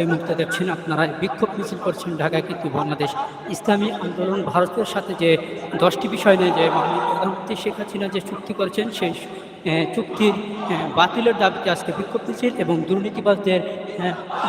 এই মুহূর্তে দেখছেন আপনারা বিক্ষোভ মিছিল করছেন ঢাকায় কিন্তু বাংলাদেশ। ইসলামী আন্দোলন ভারতের সাথে যে দশটি বিষয় নিয়ে যে মাননীয় প্রধানমন্ত্রী শেখ হাসিনা যে চুক্তি করেছেন, সেই চুক্তির বাতিলের দাবিতে আজকে বিক্ষোভ মিছিল এবং দুর্নীতিবাজদের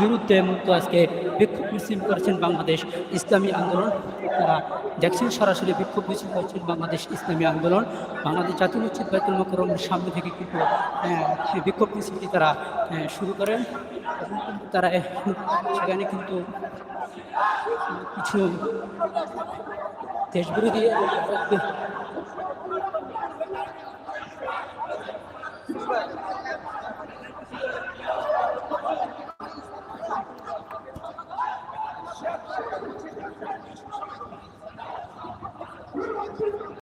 বিরুদ্ধে মূলত আজকে বিক্ষোভ মিছিল করেছেন বাংলাদেশ ইসলামী আন্দোলন। তারা দেখছেন সরাসরি বিক্ষোভ মিছিল করছেন বাংলাদেশ ইসলামী আন্দোলন। বাংলাদেশ জাতীয় মসজিদ বাইতুল মোকরমের সামনে থেকে কিন্তু বিক্ষোভ মিছিলটি তারা শুরু করেন। তারা সেখানে কিন্তু কিছু দেশবিরোধী